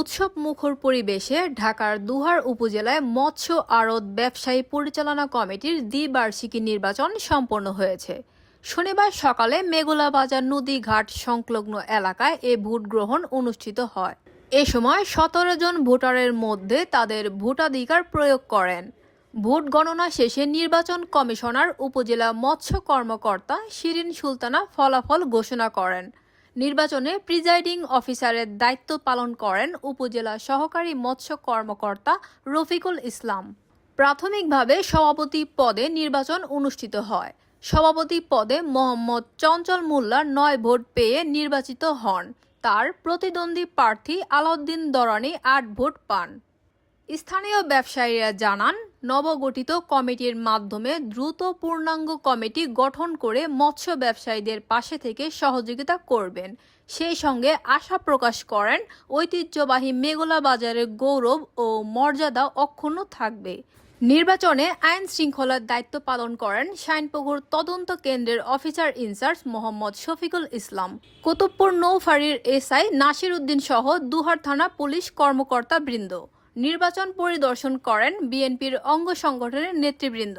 উৎসব মুখর পরিবেশে ঢাকার দুহার উপজেলায় মৎস্য আড়ত ব্যবসায়ী পরিচালনা কমিটির দ্বিবার্ষিকী নির্বাচন সম্পন্ন হয়েছে। শনিবার সকালে মেঘলা বাজার নদী ঘাট সংলগ্ন এলাকায় এ ভোট গ্রহণ অনুষ্ঠিত হয়। এ সময় সতেরো জন ভোটারের মধ্যে তাদের ভোটাধিকার প্রয়োগ করেন। ভোট গণনা শেষে নির্বাচন কমিশনার উপজেলা মৎস্য কর্মকর্তা শিরিন সুলতানা ফলাফল ঘোষণা করেন। নির্বাচনে প্রিজাইডিং অফিসারের দায়িত্ব পালন করেন উপজেলা সহকারী মৎস্য কর্মকর্তা রফিকুল ইসলাম। প্রাথমিকভাবে সভাপতি পদে নির্বাচন অনুষ্ঠিত হয়। সভাপতি পদে মোহাম্মদ চঞ্চল মোল্লা নয় ভোট পেয়ে নির্বাচিত হন। তার প্রতিদ্বন্দ্বী প্রার্থী আলাউদ্দিন দরানি আট ভোট পান। স্থানীয় ব্যবসায়ীরা জানান নবগঠিত কমিটির মাধ্যমে দ্রুত পূর্ণাঙ্গ কমিটি গঠন করে মৎস্য ব্যবসায়ীদের পাশে থেকে সহযোগিতা করবেন। সেই সঙ্গে আশা প্রকাশ করেন, ঐতিহ্যবাহী মেঘলা বাজারের গৌরব ও মর্যাদা অক্ষুণ্ণ থাকবে। নির্বাচনে আইন শৃঙ্খলার দায়িত্ব পালন করেন শাইনপুকুর তদন্ত কেন্দ্রের officer in charge Mohammad Shafiqul Islam. Kutubpur নৌফাঁড়ির SI Nasir Uddin সহ দুহার থানা পুলিশ কর্মকর্তা বৃন্দ। নির্বাচন পরিদর্শন করেন বিএনপির অঙ্গ সংগঠনের নেতৃবৃন্দ।